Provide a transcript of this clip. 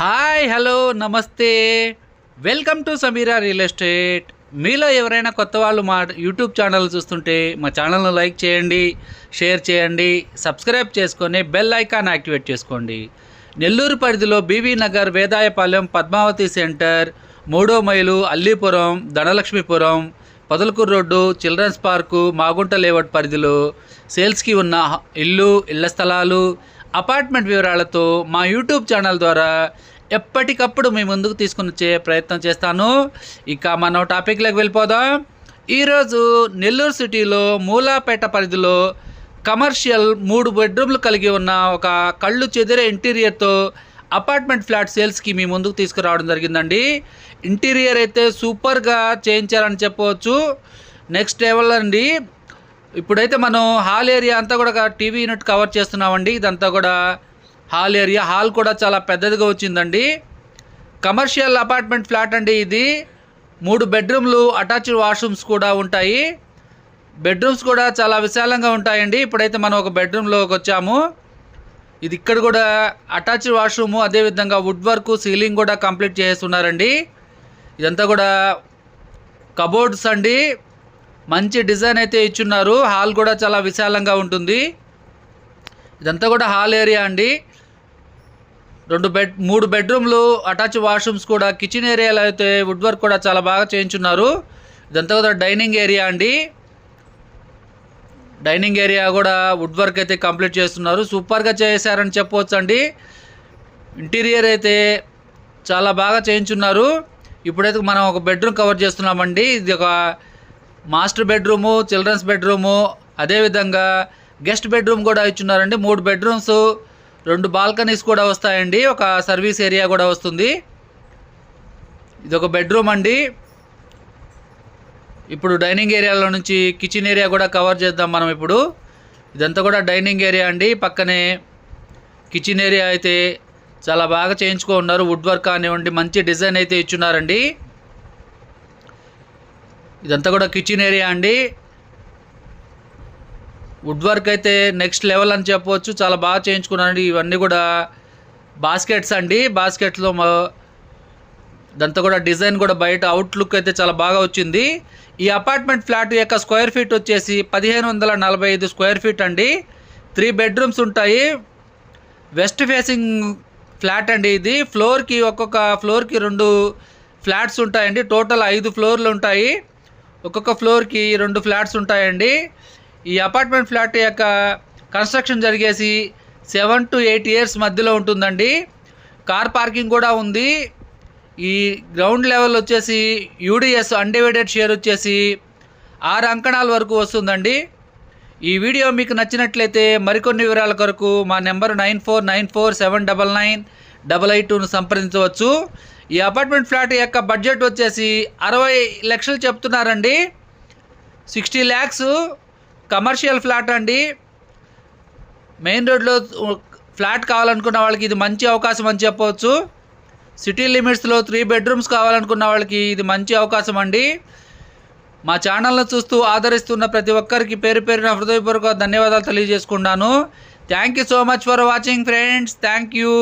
Hi hello నమస్తే. Welcome to Sameera real estate. మీలో ఎవరైనా కొత్త వాళ్ళు మా యూట్యూబ్ ఛానల్ చూస్తుంటే మా ఛానల్ను లైక్ చేయండి షేర్ చేయండి సబ్స్క్రైబ్ చేసుకొని బెల్ ఐకాన్ యాక్టివేట్ చేసుకోండి. నెల్లూరు పరిధిలో బీవీ నగర్ వేదాయపాలెం పద్మావతి సెంటర్ మూడో mile Allipuram Dhanalakshmipuram Podalakuru road children's park Magunta layout పరిధిలో సేల్స్కి ఉన్న ఇల్లు ఇళ్ళ స్థలాలు అపార్ట్మెంట్ వివరాలతో మా యూట్యూబ్ ఛానల్ ద్వారా ఎప్పటికప్పుడు మీ ముందుకు తీసుకుని వచ్చే ప్రయత్నం చేస్తాను. ఇక మనం టాపిక్లోకి వెళ్ళిపోదాం. ఈరోజు నెల్లూరు సిటీలో మూలాపేట పరిధిలో కమర్షియల్ మూడు బెడ్రూమ్లు కలిగి ఉన్న ఒక కళ్ళు చెదిరే ఇంటీరియర్తో అపార్ట్మెంట్ ఫ్లాట్ సేల్స్కి మీ ముందుకు తీసుకురావడం జరిగిందండి. ఇంటీరియర్ అయితే సూపర్గా చేయించారని చెప్పవచ్చు. నెక్స్ట్ లెవెల్ అండి. ఇప్పుడైతే మనం హాల్ ఏరియా అంతా కూడా టీవీ యూనిట్ కవర్ చేస్తున్నామండి. ఇదంతా కూడా హాల్ ఏరియా. హాల్ కూడా చాలా పెద్దదిగా వచ్చిందండి. కమర్షియల్ అపార్ట్మెంట్ ఫ్లాట్ అండి ఇది. మూడు బెడ్రూమ్లు అటాచ్డ్ వాష్రూమ్స్ కూడా ఉంటాయి. బెడ్రూమ్స్ కూడా చాలా విశాలంగా ఉంటాయండి. ఇప్పుడైతే మనం ఒక బెడ్రూమ్లోకి వచ్చాము. ఇది ఇక్కడ కూడా అటాచ్డ్ వాష్రూము అదేవిధంగా వుడ్ వర్క్ సీలింగ్ కూడా కంప్లీట్ చేస్తున్నారండి. ఇదంతా కూడా కబోర్డ్స్ అండి. మంచి డిజైన్ అయితే ఇచ్చున్నారు. హాల్ కూడా చాలా విశాలంగా ఉంటుంది. ఇదంతా కూడా హాల్ ఏరియా అండి. రెండు బెడ్ మూడు బెడ్రూమ్లు అటాచ్ వాష్రూమ్స్ కూడా కిచెన్ ఏరియాలో అయితే వుడ్ వర్క్ కూడా చాలా బాగా చేయించున్నారు. ఇదంతా కూడా డైనింగ్ ఏరియా అండి. డైనింగ్ ఏరియా కూడా వుడ్ వర్క్ అయితే కంప్లీట్ చేస్తున్నారు. సూపర్గా చేశారని చెప్పవచ్చు అండి ఇంటీరియర్ అయితే చాలా బాగా చేయించున్నారు. ఇప్పుడైతే మనం ఒక బెడ్రూమ్ కవర్ చేస్తున్నామండి. ఇది ఒక మాస్టర్ బెడ్రూము చిల్డ్రన్స్ బెడ్రూము అదేవిధంగా గెస్ట్ బెడ్రూమ్ కూడా ఇచ్చున్నారండి. మూడు బెడ్రూమ్స్ రెండు బాల్కనీస్ కూడా వస్తాయండి. ఒక సర్వీస్ ఏరియా కూడా వస్తుంది. ఇది ఒక బెడ్రూమ్ అండి. ఇప్పుడు డైనింగ్ ఏరియాలో నుంచి కిచెన్ ఏరియా కూడా కవర్ చేద్దాం మనం ఇప్పుడు. ఇదంతా కూడా డైనింగ్ ఏరియా అండి. పక్కనే కిచెన్ ఏరియా అయితే చాలా బాగా చేయించుకో ఉన్నారు. వుడ్ వర్క్ కానివ్వండి మంచి డిజైన్ అయితే ఇచ్చున్నారండి. ఇదంతా కూడా కిచెన్ ఏరియా అండి. వుడ్ వర్క్ అయితే నెక్స్ట్ లెవెల్ అని చెప్పవచ్చు చాలా బాగా చేయించుకున్నారండి. ఇవన్నీ కూడా బాస్కెట్స్ అండి. బాస్కెట్లో ఇదంతా కూడా డిజైన్ కూడా బయట అవుట్లుక్ అయితే చాలా బాగా వచ్చింది. ఈ అపార్ట్మెంట్ ఫ్లాట్ యొక్క స్క్వేర్ ఫీట్ వచ్చేసి పదిహేను వందల నలభై ఐదు స్క్వేర్ ఫీట్ అండి. త్రీ బెడ్రూమ్స్ ఉంటాయి. వెస్ట్ ఫేసింగ్ ఫ్లాట్ అండి ఇది. ఫ్లోర్కి ఒక్కొక్క ఫ్లోర్కి రెండు ఫ్లాట్స్ ఉంటాయండి. టోటల్ ఐదు ఫ్లోర్లు ఉంటాయి. ఒక్కొక్క ఫ్లోర్కి రెండు ఫ్లాట్స్ ఉంటాయండి. ఈ అపార్ట్మెంట్ ఫ్లాట్ యొక్క కన్స్ట్రక్షన్ జరిగేసి సెవెన్ టు ఎయిట్ ఇయర్స్ మధ్యలో ఉంటుందండి. కార్ పార్కింగ్ కూడా ఉంది. ఈ గ్రౌండ్ లెవెల్ వచ్చేసి యూడిఎస్ అన్డివైడెడ్ షేర్ వచ్చేసి ఆరు అంకణాల వరకు వస్తుందండి. ఈ వీడియో మీకు నచ్చినట్లయితే మరికొన్ని వివరాల కొరకు మా number nine four nine four seven double nine double eight టూను సంప్రదించవచ్చు. ఈ అపార్ట్మెంట్ ఫ్లాట్ యొక్క బడ్జెట్ వచ్చేసి అరవై లక్షలు చెప్తున్నారండి. సిక్స్టీ ల్యాక్స్ కమర్షియల్ ఫ్లాట్ అండి. మెయిన్ రోడ్లో ఫ్లాట్ కావాలనుకున్న వాళ్ళకి ఇది మంచి అవకాశం అని చెప్పవచ్చు. సిటీ లిమిట్స్లో త్రీ బెడ్రూమ్స్ కావాలనుకున్న వాళ్ళకి ఇది మంచి అవకాశం అండి. మా ఛానల్ను చూస్తూ ఆదరిస్తున్న ప్రతి ఒక్కరికి పేరు పేరున హృదయపూర్వక ధన్యవాదాలు తెలియజేసుకున్నాను thank you so much for watching friends thank you